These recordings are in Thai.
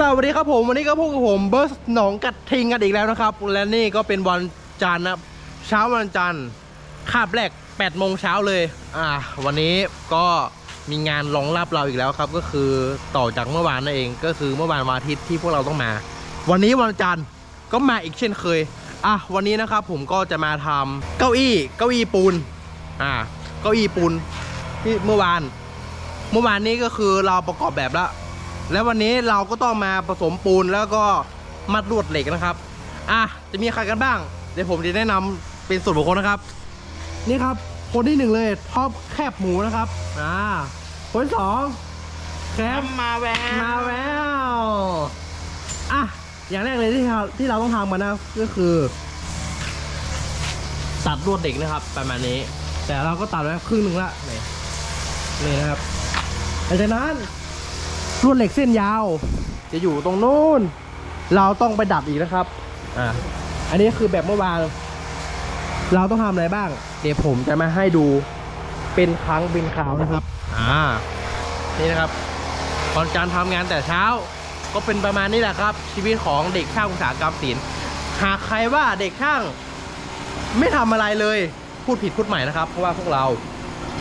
สวัสดีครับผมวันนี้ก็พบกับผมเบิร์สหนองกัดทิงกันอีกแล้วนะครับ และนี่ก็เป็นวันจันทร์นะครับเช้าวันจันทร์คาบแรก8โมงเช้าเลย อ่า วันนี้ก็มีงานรองรับเราอีกแล้วครับ ก็คือต่อจากเมื่อวานนั่นเองก็คือเมื่อวานวันอาทิตย์ที่พวกเราต้องมา วันนี้วันจันทร์ก็มาอีกเช่นเคยอะวันนี้นะครับผมก็จะมาทำเก้าอี้เก้าอี้ปูนอ่าเก้าอี้ปูนที่เมื่อวาน เมื่อวานนี้ก็คือเราประกอบแบบแล้ว แล้ววันนี้เราก็ต้องมาผสมปูนแล้วก็มัดลวดเหล็กนะครับ อะจะมีใครกันบ้าง เดี๋ยวผมจะแนะนำเป็นส่วนบุคคลนะครับ นี่ครับ คนที่หนึ่งเลยท็อปแคบหมูนะครับอ่าคนที่สองแคมมาแววมาแววอะอย่างแรกเลยที่เราที่เราต้องทำกันนะก็คือ ตัดลวดเหล็กนะครับประมาณนี้ แต่เราก็ตัดไว้ครึ่งหนึ่งละนี่นี่นะครับหลังจากนั้น ลวดเหล็กเส้นยาว จะอยู่ตรงนู้น เราต้องไปดัดอีกนะครับ อ่า อันนี้คือแบบเมื่อวาน เราต้องทำอะไรบ้าง เดี๋ยวผมจะมาให้ดูเป็นครั้งเป็นคราวนะครับ อ่า นี่นะครับตอนการทำงานแต่เช้า ก็เป็นประมาณนี้แหละครับ ชีวิตของเด็กช่างอุตสาหกรรมศิลป์หากใครว่าเด็กช่างไม่ทำอะไรเลย พูดผิดพูดใหม่นะครับ เพราะว่าพวกเรา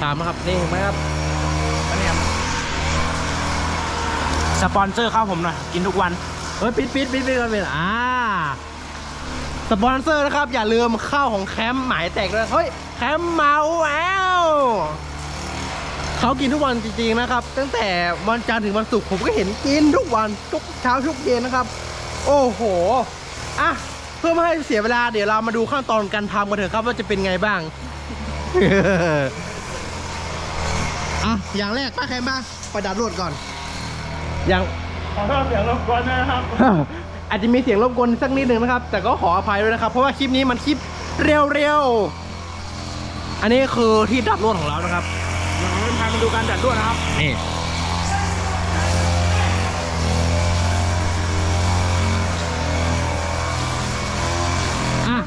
ตามนะครับนี่เห็นไหมครับ สปอนเซอร์เข้าผมหน่อย กินทุกวัน เฮ้ย ปิดปิดปิดปิดกันเป็นอ่า สปอนเซอร์นะครับ อย่าลืมข้าวของแคมป์หมายแตกด้วยเฮ้ย แคมป์เมาแอลเขากินทุกวันจริงๆนะครับ ตั้งแต่วันจันทร์ถึงวันศุกร์ผมก็เห็นกินทุกวันทุกเช้าทุกเย็นนะครับ โอ้โหอะเพื่อไม่ให้เสียเวลาเดี๋ยวเรามาดูขั้นตอนการทำกันเถอะครับว่าจะเป็นไงบ้างอะอย่างแรกป้าแคมป์บ้างประดับรวดก่อน ย่างขอโทษเสียงรบกวนนะครับ อาจจะมีเสียงรบกวนสักนิดหนึ่งนะครับ แต่ก็ขออภัยด้วยนะครับ เพราะว่าคลิปนี้มันคลิปเร็วๆ อันนี้คือที่ดับรวดของเรานะครับเดี๋ยวเราพามาดูการจัดด้วยนะครับ นี่อะ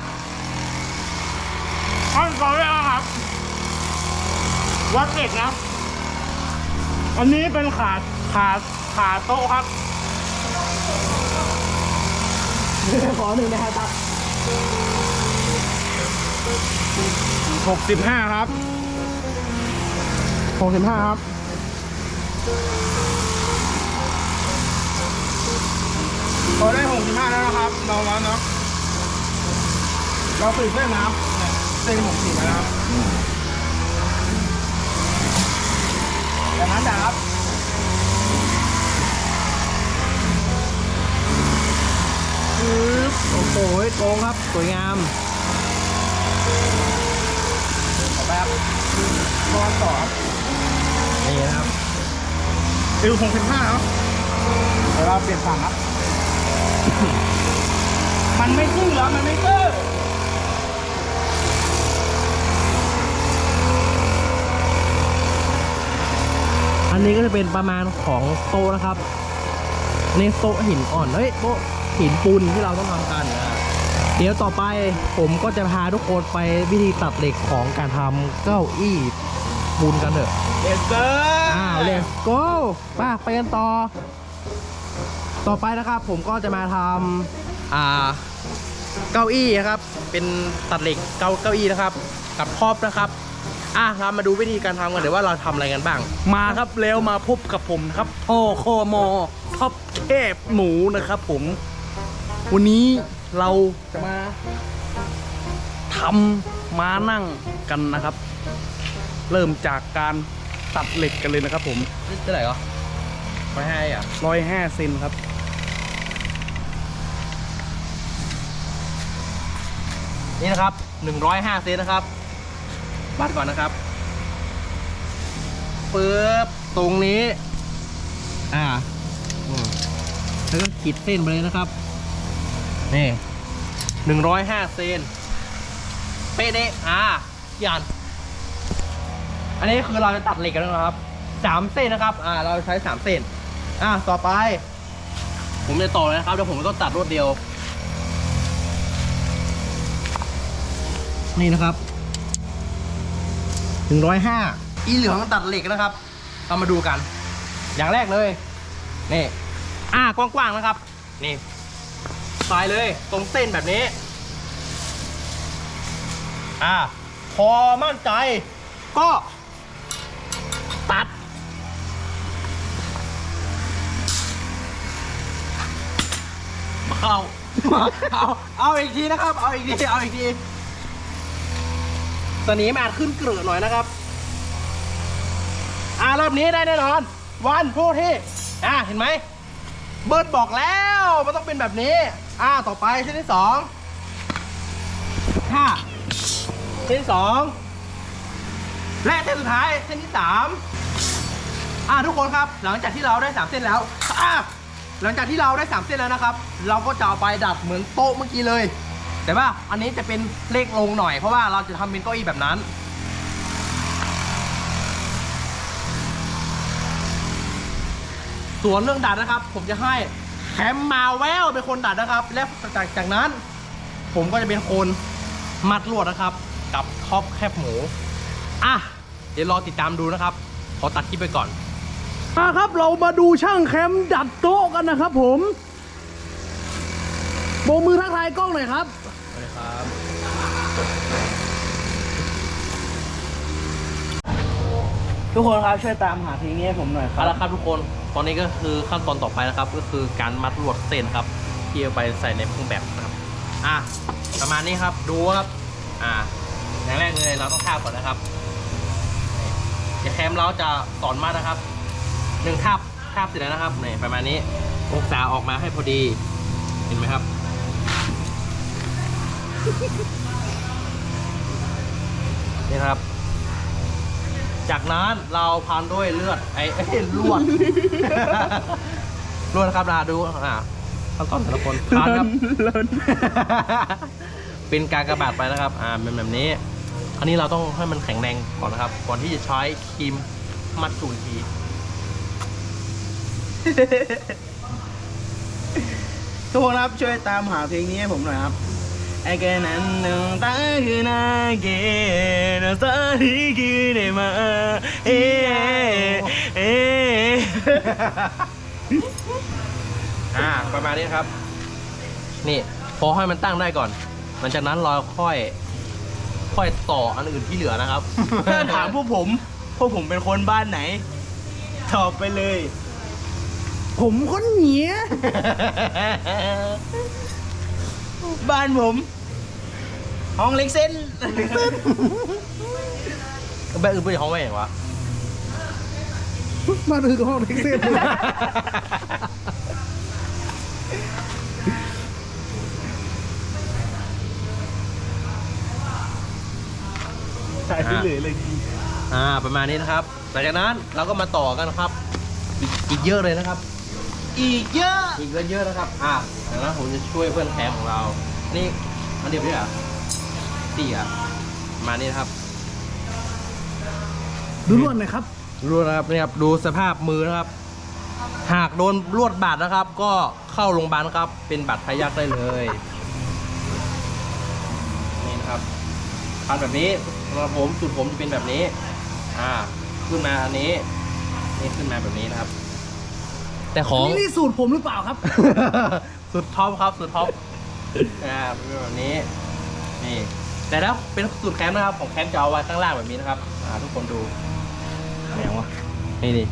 ขั้นตอนแรกนะครับ วัดเหล็กนะ อันนี้เป็นขาขา ขาโต๊ะครับขอหนึ่งนะครับ65ครับหกสิบห้าครับพอได้65แล้วนะครับ เราแล้วเนาะเราติดเส้นนะครับเนี่ยเส้น60แล้วนะครับอย่างนั้นนะครับ โอ้โหโกงครับ สวยงามต่อไปครับตอนต่อนี่นะครับฟิว65เนาะเดี๋ยวเราเปลี่ยนฝั่งครับ มันไม่ซื่อแล้ว มันไม่ซื่ออันนี้ก็จะเป็นประมาณของโตะนะครับนี่โตะหินอ่อน เฮ้ยโตะ หินปูนที่เราต้องทำกันนะเดี๋ยวต่อไปผมก็จะพาทุกคนไปวิธีตัดเหล็กของการทำเก้าอี้ปูนกันเถอะเลสเตอร์อ้าว let's go ไป้าไปกันต่อ ต่อไปนะครับผมก็จะมาทำอ่าเก้าอี้นะครับ เป็นตัดเหล็กเก้าเก้าอี้นะครับ กับครอบนะครับอะเรามาดูวิธีการทำกันเดี๋ยวว่าเราทำอะไรกันบ้าง มาครับแล้วมาพบกับผมครับโทโคมอท็อปเคบหมูนะครับผม วันนี้เราจะมาทำม้านั่งกันนะครับ เริ่มจากการตัดเหล็กกันเลยนะครับ ผมนี่เท่าไหร่เหรอไม่ให้อะร้อยห้าเซนครับ นี่นะครับ105เซนนะครับวัดก่อนนะครับปึ๊บตรงนี้ อ่าอืมแล้วก็ขีดเส้นไปเลยนะครับ นี่105เซนเป๊ะเดะอ่ายันอันนี้คือเราจะตัดเหล็กกันแล้วนะครับ3เส้นนะครับ อ่า เราใช้3เส้น อ่าต่อไป ผมจะต่อเลยนะครับ เดี๋ยวผมต้องตัดรวดเดียว นี่นะครับ หนึ่งร้อยห้า อีเหลืองตัดเหล็กนะครับ เรามาดูกัน อย่างแรกเลย นี่ อ่ากว้างๆนะครับ นี่ ใส่เลย ตรงเส้นแบบนี้ อ่า พอมั่นใจ ก็ตัด เอา เอา เอาอีกทีนะครับ เอาอีกที เอาอีกที ตอนนี้มาขึ้นเกลือหน่อยนะครับ อ่ารอบนี้ได้แน่นอน วันพูดที่ อ่าเห็นไหม เบิร์ดบอกแล้ว มันต้องเป็นแบบนี้ อ่าต่อไปเส้นที่สองห้าเส้นที่สองและเส้นสุดท้ายเส้นที่สามอ่าทุกคนครับ หลังจากที่เราได้สามเส้นแล้วอ่าหลังจากที่เราได้สามเส้นแล้วนะครับ เราก็จะเอาไปดัดเหมือนโต๊ะเมื่อกี้เลย แต่ว่าอันนี้จะเป็นเลขลงหน่อยเพราะว่าเราจะทำเป็นเก้าอี้แบบนั้นส่วนเรื่องดัดนะครับ ผมจะให้ แคมมาแววเป็นคนดัดนะครับ และจากจากนั้น ผมก็จะเป็นคนมัดลวดนะครับ กับท็อปแคบหมูอะเดี๋ยวรอติดตามดูนะครับ ขอตัดคลิปไปก่อนมาครับเรามาดูช่างแคมป์ดัดโต๊ะกันนะครับ ผมโบกมือทักทายกล้องหน่อยครับสวัสดีครับทุกคนครับช่วยตามหาเพลงนี้ให้ผมหน่อยคเอารับละครับทุกคนต อนนี้ก็คือขั้นตอนต่อไปนะครับ ก็คือการมัดลวดเส้นครับที่เอาไปใส่ในเครื่องแบบนะครับ อะประมาณนี้ครับดูครับ อะอย่างแรกเลยเราต้องทาบก่อนนะครับนี่เดี๋ยวแคมเราจะสอนมัดนะครับหนึ่งทาบทาบเสร็จแล้วนะครับนี่ประมาณนี้องศาออกมาให้พอดี เห็นไหมครับ นี่ครับ จากนั้นเราพันด้วยเลือดไอ้ไอ้ยลวด ลวดนะครับนะดูอ่าขั้นตอนแต่ละคนพันครับ เป็นการกระบาดไปนะครับ อ่าเป็นแบบนี้ อันนี้เราต้องให้มันแข็งแรงก่อนนะครับ ก่อนที่จะใช้ครีมมัดจุนทีทุกคนครับช่วยตามหาเพลงนี้ให้ผมหน่อยครับไอ้แกนั้นหนึ่งตาคือนาเกน สาธิกิเดมาเอเออ่าประมาณนี้นะครับ นี่พอให้มันตั้งได้ก่อนหลังจากนั้นเราค่อย ค่อยต่ออันอื่นที่เหลือนะครับ ถ้าถามพวกผม พวกผมเป็นคนบ้านไหน ตอบไปเลย ผมคนเหนียบ้านผม ห้องเล็กเส้น แบบอื่นไปห้องไม่เห็นวะมาถึงห้องเล็กเส้นใช่ไปเลยเลยอ่าประมาณนี้นะครับหลังจากนั้นเราก็มาต่อกันนะครับอีกอีกเยอะเลยนะครับ อีกเยอะอีกเยอะๆนะครับ อ่าดังนั้นผมจะช่วยเพื่อนแคมของเรา นี่อันเดียวด้วยเหรอะสี่อะประมาณนี้นะครับ ดูรวดหน่อยครับดูนะครับนี่ครับดูสภาพมือนะครับ หากโดนลวดบาดนะครับ ก็เข้าโรงพยาบาลนะครับ เป็นบาดทะยักได้เลยนี่นะครับพันแบบนี้สำหรับผมจุดผมจะเป็นแบบนี้ อ่า ขึ้นมาอันนี้นี่ขึ้นมาแบบนี้นะครับ แต่ของนี่สูตรผมหรือเปล่าครับ สุดท็อปครับสุดท็อปอ่าเป็นแบบนี้ นี่ แต่ถ้าเป็นสูตรแคมป์นะครับ ของแคมป์จะเอาไว้ข้างล่างแบบนี้นะครับ อ่า ทุกคนดู อะไรวะนี่นี่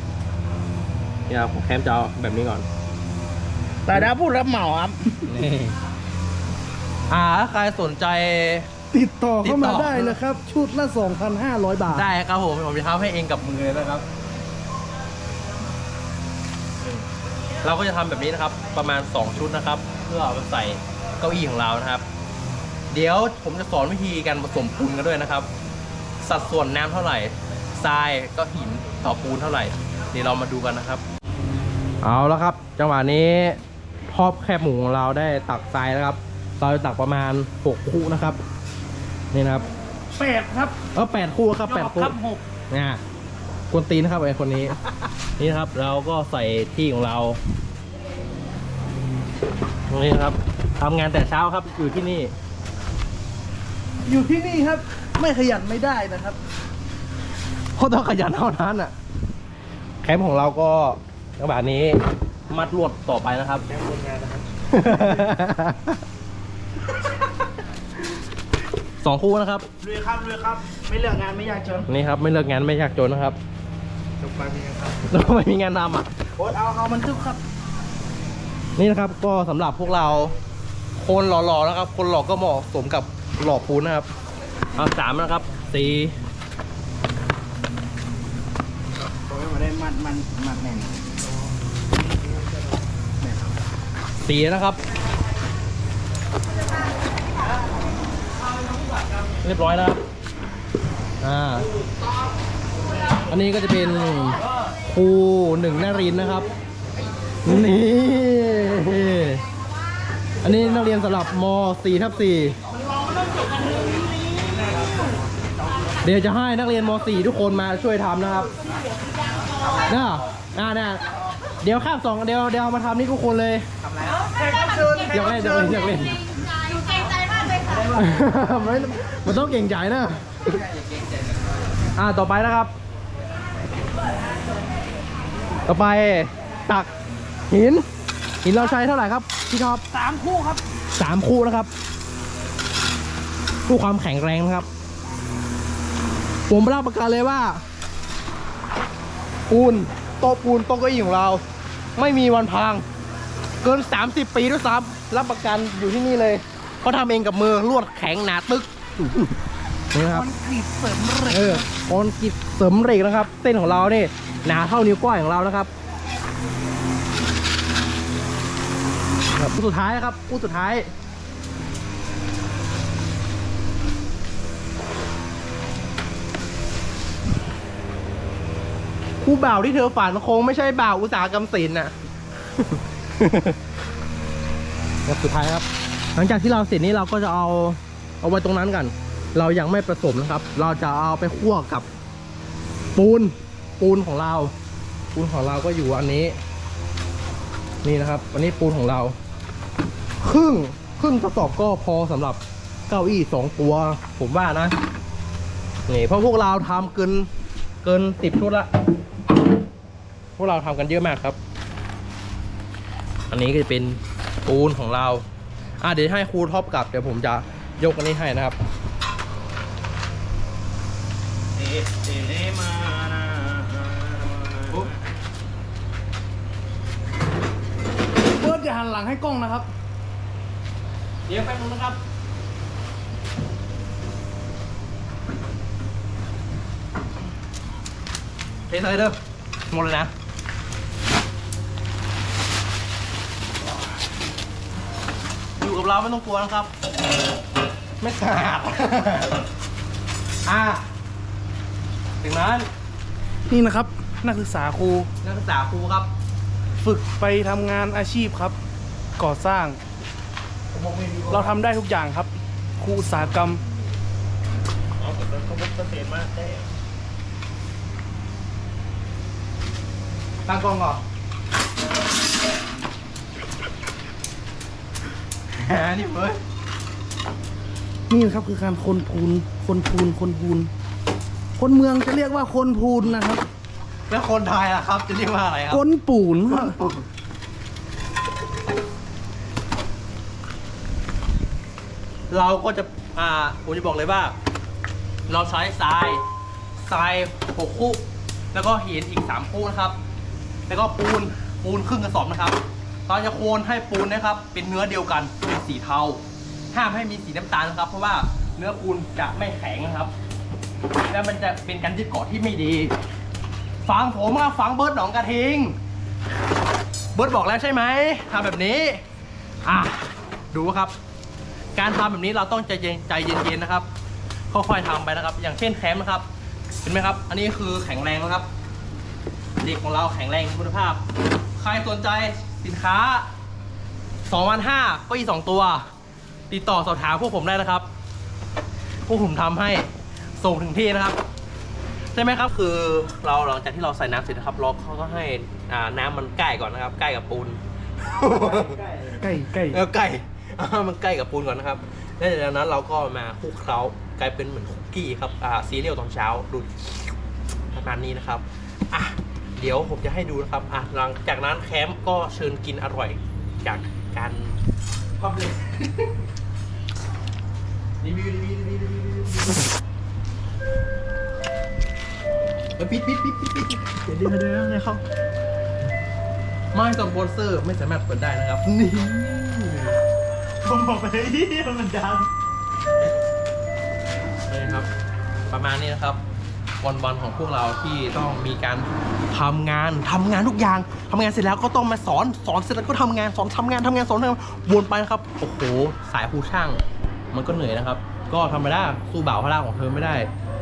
นี่ครับของแคมป์จะเอาแบบนี้ก่อน แต่ดาพูดรับเหมาครับ นี่อ่าถ้าใครสนใจ ติดต่อเข้ามาติดต่อได้นะครับ ชุดละ 2,500 บาท ได้ครับผมผมจะทำให้เองกับมือเลยนะครับ เราก็จะทำแบบนี้นะครับ ประมาณ 2 ชุดนะครับ เพื่อเอาไปใส่เก้าอี้ของเรานะครับ เดี๋ยวผมจะสอนวิธีการผสมปูนกันด้วยนะครับ สัดส่วนน้ำเท่าไหร่ ทรายก็หินต่อปูนเท่าไหร่เดี๋ยวเรามาดูกันนะครับ เอาแล้วครับ จังหวะนี้ทอบแคบหมูของเราได้ตักทรายแล้วครับเราจะตักประมาณ6คู่นะครับนี่นะครับแปดครับเออแปดคู่ครับแปดคู่ครับหกเนี่ยกวนตีนนะครับไอ้คนนี้ นี่นะครับเราก็ใส่ที่ของเราตรงนี้นะครับทำงานแต่เช้าครับอยู่ที่นี่ อยู่ที่นี่ครับ ไม่ขยันไม่ได้นะครับ เพราะต้องขยันเท่านั้นอะ แคมป์ของเราก็จังหวะนี้มัดลวดต่อไปนะครับแรงคนงานนะครับ สองคู่นะครับ รวยครับรวยครับ ไม่เลือกงานไม่ยากจนนี่ครับ ไม่เลิกงานไม่อยากจนนะครับจบไปเพียงครับแล้วไม่มีงานทำอะ โอ๊ตเอาเอามันทึบครับ นี่นะครับก็สำหรับพวกเรา คนหล่อๆนะครับ คนหล่อก็เหมาะสมกับหล่อปูนนะครับเอาสามนะครับสี่ โอ้ย มาได้มัดมันมัดแน่นสีนะครับ เรียบร้อยนะครับอ่าอันนี้ก็จะเป็นครูหนึ่งนารินนะครับนี่อันนี้นักเรียนสำหรับม .4 ทับ4เดี๋ยวจะให้นักเรียนม .4 ทุกคนมาช่วยทำนะครับ น่าอ่าน่าเดี๋ยวข้ามสองเดี๋ยวเดี๋ยวเอามาทำนี่ทุกคนเลยแขกรับเชิญแขอยากรัเล่บนเชิอยากญเล่นอยากเล่นหนูเกรงใจมากเลยค่ะไม่มันต้องเก่งใจนะ อ่าต่อไปนะครับ ต่อไปตักหิน หินเราใช้เท่าไหร่ครับพี่ท็อปสามคู่ครับสามคู่นะครับคู่ความแข็งแรงนะครับ ผมรับประกันเลยว่า ปูนโต๊ะปูนโต๊ะเก้าอี้ของเรา ไม่มีวันพัง เกิน 30 ปีด้วยซ้ำรับประกันอยู่ที่นี่เลยเขาทำเองกับมือลวดแข็งหนาตึกนี่นะครับมันกรีดเสริมเหล็กเออคอนกรีตเสริมเหล็กนะครับ เส้นของเรานี่หนาเท่านิ้วก้อยของเรานะครับครับคู่สุดท้ายนะครับคู่สุดท้าย คู่บ่าวที่เธอฝันคงไม่ใช่บ่าวอุตสาหกรรมศิลป์น่ะครับสุดท้ายครับ หลังจากที่เราเสร็จนี้เราก็จะเอาเอาไว้ตรงนั้นกัน เรายังไม่ผสมนะครับ เราจะเอาไปคั่วกับ ปูนปูนของเรา ปูนของเราก็อยู่อันนี้ นี่นะครับ อันนี้ปูนของเรา ครึ่งครึ่งกระสอบก็พอสำหรับเก้าอี้สองตัว ผมว่านะนี่เพราะพวกเราทำเกินเกินสิบชุดละ พวกเราทำกันเยอะมากครับ อันนี้ก็จะเป็นปูนของเราอะเดี๋ยวให้ครูท็อปกลับเดี๋ยวผมจะยกอันนี้ให้นะครับเอ๊ะเอ๊ะมานะปุ๊บเบิร์ดอย่าหันหลังให้กล้องนะครับ เดี๋ยวแป๊บนึงนะครับเทใส่เด้อหมดเลยนะ อยู่กับเราไม่ต้องกลัวนะครับ ไม่ขาดอะถึงนั้นนี่นะครับ นักศึกษาครูนักศึกษาครูครับ ฝึกไปทำงานอาชีพครับ ก่อสร้าง เราทำได้ทุกอย่างครับครูอุตสาหกรรมตั้งกล้องก่อน หมนี่เว้ยนี่นะครับคือการคนพูน คนพูน คนพูน คนเมืองจะเรียกว่าคนพูนนะครับ แล้วคนไทยล่ะครับ จะเรียกว่าอะไรครับคนปูนครับเราก็จะ อ่า ผมจะบอกเลยว่า เราใช้ทรายทรายหกคู่ แล้วก็หินอีกสามคู่นะครับ แล้วก็ปูน ปูนครึ่งกระสอบนะครับ เราจะโคนให้ปูนนะครับ เป็นเนื้อเดียวกันเป็นสีเทา ห้ามให้มีสีน้ำตาลนะครับ เพราะว่าเนื้อปูนจะไม่แข็งนะครับ แล้วมันจะเป็นการยึดเกาะที่ไม่ดี ฟังผมครับฟังเบิร์ดหนองกระทิง เบิร์ดบอกแล้วใช่ไหมทำแบบนี้อะดูครับ การทำแบบนี้เราต้องใจเย็นใจเย็นๆนะครับ ค่อยๆทำไปนะครับ อย่างเช่นแคมนะครับ เห็นไหมครับ อันนี้คือแข็งแรงนะครับ เด็กของเราแข็งแรงคุณภาพ ใครสนใจ สินค้า2วัน5ก็อีก2ตัว ติดต่อสอบถามพวกผมได้นะครับ พวกผมทำให้ส่งถึงที่นะครับ ใช่ไหมครับคือเราหลังจากที่เราใส่น้ำเสร็จนะครับเราเขาก็ให้อ่าน้ำมันใกล้ก่อนนะครับ ใกล้กับปูน ใกล้ใกล้เออใกล้อ่ามันใกล้กับปูนก่อนนะครับ แล้วจากนั้นเราก็มาคลุกเคล้ากลายเป็นเหมือนคุกกี้ครับ อ่าซีเรียลตอนเช้าดูประมาณนี้นะครับ อะเดี๋ยวดี๋ยวผมจะให้ดูนะครับอะหลังจากนั้นแคมป์ก็เชิญกินอร่อยจากการความเลยรีวิวรีวิวรีวิวรีวิวรีวิวเออปิดปิดปิดปิดปิดเดี๋ยวเดี๋ยวเดี๋ยวให้เขาไม่สปอนเซอร์ไม่สามารถเปิดได้นะครับ นี่ผมบอกไปที่มันดังนี่นะครับ ประมาณนี้นะครับ วันวันๆของพวกเราที่ต้องมีการทำงานทำงานทุกอย่างทำงานเสร็จแล้วก็ต้องมาสอนสอนเสร็จแล้วก็ทำงานสอนทำงานทำงานสอนทำงานวนไปนะครับโอ้โหสายผู้ช่าง มันก็เหนื่อยนะครับ ก็ธรรมดาสู้บ่าวพระราของเธอไม่ได้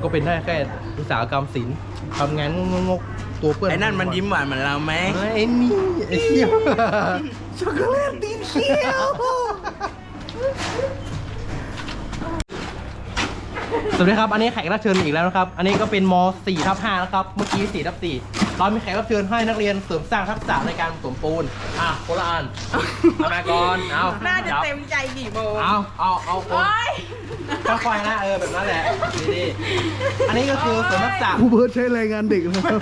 ก็เป็นได้แค่อุตสาหกรรมศิลป์ทำงานงกๆตัวเปื้อนไอ้นั่นมันยิ้มหวานเหมือนเราไหมไอ้นี่ไอ้เชี่ยวช็อกโกแลตตีนเชี่ยว สวัสดีครับ อันนี้แขกรับเชิญอีกแล้วนะครับ อันนี้ก็เป็นม4ทับ5นะครับ เมื่อกี้4ทับ4เรามีแขกรับเชิญให้นักเรียนเสริมสร้างทักษะในการผสมปูน อะคนละอันเอามาก่อน เอาน่าจะจับเต็มใจกี่โมง เอา เอา เอาคนโอ๊ยค่อยๆนะเออแบบนั้นแหละ ดีๆ อันนี้ก็คือเสริมทักษะครูเบิร์ดใช้แรงงานเด็กนะครับ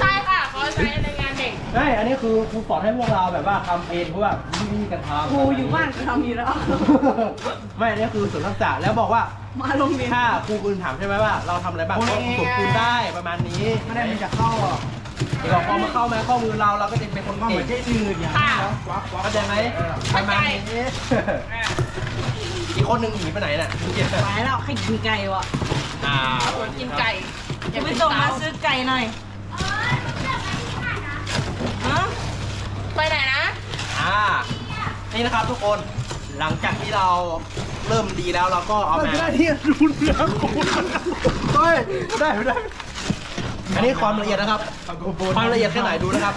ใช่ค่ะเขาใช้ในงานเด็กใช่อันนี้คือครูสอนให้พวกเราแบบว่าทำเองเพราะว่า ไม่มีการทำครูอยู่บ้านก็ทำอยู่แล้ว ไม่อันนี้คือเสริมทักษะแล้วบอกว่ามาโรงเรียนถ้าครูอื่นถามใช่ไหมว่าเราทำอะไรบ้างก็ผสมปูนได้ประมาณนี้ไม่ได้มันจะเข้าอะเดี๋ยวพอมาเข้ามาข้อมือเราเราก็จะเป็นคนก็เหมืเก่อนงแค่ยืดอย่างค่ะเข้าใจไหมประมาณนี้อีกคนหนึ่งหนีไปไหนน่ะไปแล้วใครกินไก่วะอ่ากินไก่อย่าไปส่งมาซื้อไก่หน่อยฮะไปไหนนะ อ่า นี่นะครับทุกคนหลังจากที่เราเริ่มดีแล้วเราก็เอามาไม่ได้ที่ดูเนื้อคูเฮ้ยไม่ได้ไม่ได้อันนี้ความละเอียดนะครับ ความละเอียดแค่ไหนดูนะครับ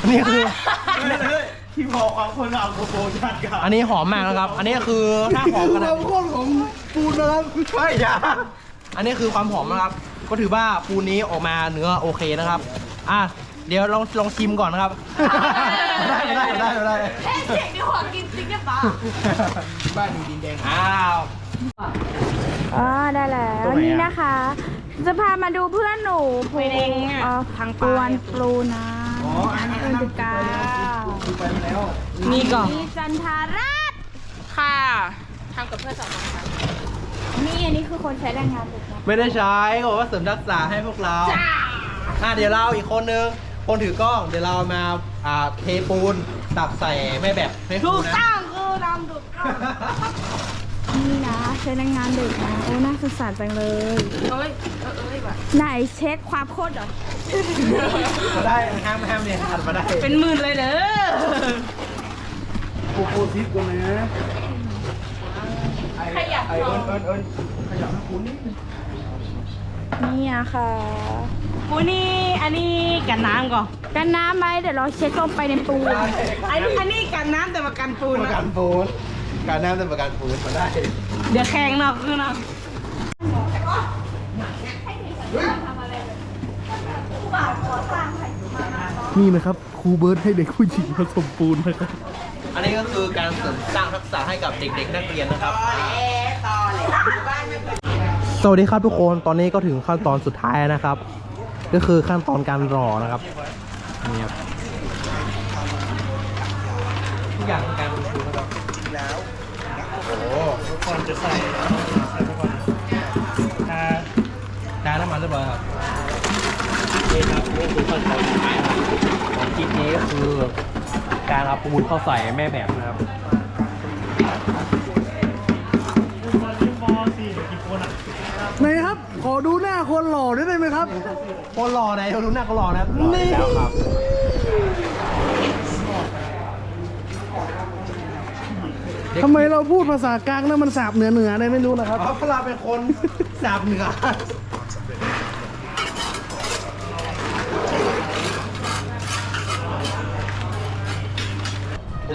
อันนี้คือที่พอความคนเอาโกโบญาติกันอันนี้หอมมากนะครับ อันนี้คือถ้าหอมขนาดความข้นของปูนนะครับใช่จ้ะอันนี้คือความหอมนะครับ ก็ถือว่าปูนี้ออกมาเนื้อโอเคนะครับ อะ เดี๋ยวลองลองชิมก่อนนะครับ ได้ไม่ได้ไม่ได้ไม่ได้เฮ้ยเสียงที่หัวกินจริงกันปะบ้านอยู่ดินแดงอ้าว อ๋อได้แล้วตรงไหนอะนี่นะคะ จะพามาดูเพื่อนหนูภูเอ่อทางปปลาวนปลูนะอ๋ออันนี้เอินติกาไปแล้วนี่ก่อนนี่จันทาราชค่ะทำกับเพื่อนสองคนค่ะนี่อันนี้คือคนใช้แรงงานเด็กนะไม่ได้ใช้ก็บอกว่าเสริมทักษะให้พวกเราอะเดี๋ยวเราอีกคนนึง คนถือกล้องเดี๋ยวเรามาอ่าเทปูนตักใส่แม่แบบให้ครูถูกนะต้องคือทำถูกต้องนี่นะใช้แรงงานเด็กนะโอ้น่าสงสารจังเลย เอ้ยเออเอ้ยแบบไหนเช็คความโคตรเหรอมาได้ห้ามห้ามเนี่ยอัดมาได้เป็นหมื่นเลยเด้อโกโบซิปกันนะขยับไอเอิญเอิญเอิญขยับนะคุณนี่นี่อะค่ะ ปูนี่อันนี้กันน้ำก่อนกันน้ำไหมเดี๋ยวเราเช็คลงไปในปูนอันนี้อันนี้กันน้ำแต่มากันปูนประกันะนปูนการน้ำเป็นประกันปูนมาได้เดี๋ยวแข่งเนาะคือเนาะนี่นะครับครูเบิร์ดให้เด็กผู้หญิงผสมปูนนะครับ อันนี้ก็คือการเสริมสร้างทักษะให้กับเด็กๆนักเรียนนะครับ สวัสดีครับทุกคน ตอนนี้ก็ถึงขั้นตอนสุดท้ายนะครับ ก็คือขั้นตอนการรอนะครับนี่ครับทุกอย่างการป็นครูนะครับแล้วโอ้โหก่อนจะใส่ใส่ก่อนถ้าได้น้ำมันเรียบร้อยครับนี่ครับนี่คือขั้นตอนสุดท้ายครับของคลิปนี้ก็คือการเอาปูนเข้าใส่แม่แบบนะครับ ไหนครับ ขอดูหน้าคนหล่อด้วยได้ไหมครับ คนรอไหนเราดูหน้าก็รอนะครับนี่แล้วครับทำไมเราพูดภาษากลางแล้วมันสาบเหนือเหนือได้ไม่รู้นะครับ เพราะเราเป็นคนสาบเหนือ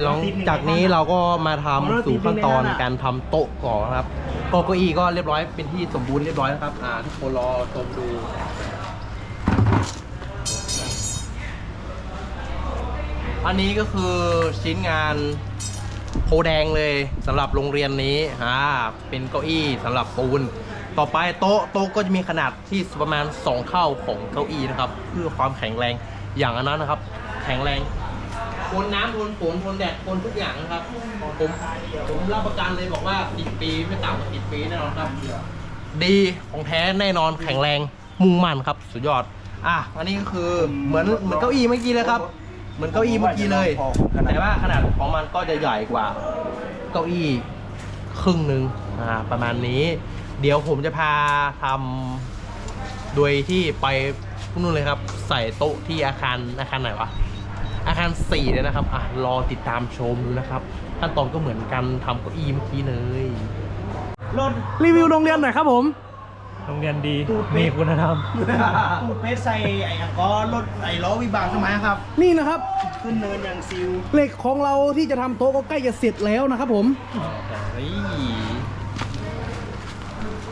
หลังจากนี้เราก็มาทำสู่ขั้นตอนการทำโต๊ะก่อนนะครับ โต๊ะเก้าอี้ก็เรียบร้อยเป็นที่สมบูรณ์เรียบร้อยนะครับอ่าทุกคนรอชมดูอันนี้ก็คือชิ้นงานโพแดงเลยสำหรับโรงเรียนนี้อ่าเป็นเก้าอี้สำหรับปูน ต่อไปโต๊ะโต๊ะก็จะมีขนาดที่ประมาณ 2 เท่าของเก้าอี้นะครับ เพื่อความแข็งแรงอย่างอันนั้นนะครับ แข็งแรง ทนน้ำทนฝนทนแดดทนทุกอย่างนะครับผมผมรับประกันเลยบอกว่า10ปีไม่ต่ำกว่า10ปีแน่นอนครับ ดีของแท้แน่นอนแข็งแรงมุ่งมั่นครับ สุดยอด อะอันนี้ก็คือเหมือนเหมือนเก้าอี้เมื่อกี้เลยครับ เหมือนเก้าอี้เมื่อกี้เลย แต่ว่าขนาดของมันก็จะใหญ่กว่า เก้าอี้ครึ่งหนึ่งอ่าประมาณนี้ เดี๋ยวผมจะพาทำโดยที่ไปนู้นเลยครับ ใส่โต๊ะที่อาคารอาคารไหนวะ อาคารสี่เลยนะครับอะรอติดตามชมดูนะครับขั้นตอนก็เหมือนกันทำเก้าอี้เมื่อกี้เลยรถรีวิวโรงเรียนหน่อยครับผม โรงเรียนดี มีคุณธรรมตูดเพชรใส่ไอ้ก็รถไอ้ล้อวิบากทำไมครับ นี่นะครับ ขึ้นเนินอย่างซิวเหล็กของเราที่จะทำโต๊ะก็ใกล้จะเสร็จแล้วนะครับผม เฮ้ย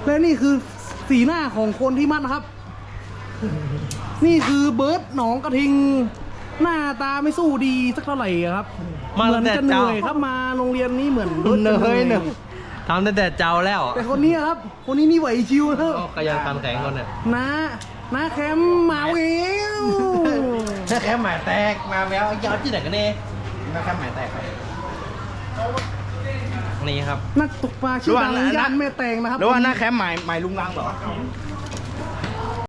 และนี่คือสีหน้าของคนที่มัดนะครับ นี่คือเบิร์ดหนองกระทิง หน้าตาไม่สู้ดีสักเท่าไหร่อะครับมาเหมือนแต่จะเหเจ้านื่อยครับมาโรงเรียนนี้เหมือนเนบิร์ดจะยเนยทำตั้งแต่เจ้าแล้วแต่คนนี้ครับ คนนี้นี่ไหวชิวนะครับก็ขยันขันแข็งคนเนี่ยนะนะแคมป์หมาเวลแค่หมายแตกมาแล้วยอดที่ไหนกันเนี่ยแค่หมายแตกนี่ครับนักตกปลาชื่อดังหรือว่าย่านแม่แตงนะครับ หรือว่าหน้าแคมป์หมายหมายลุงลังเหรอ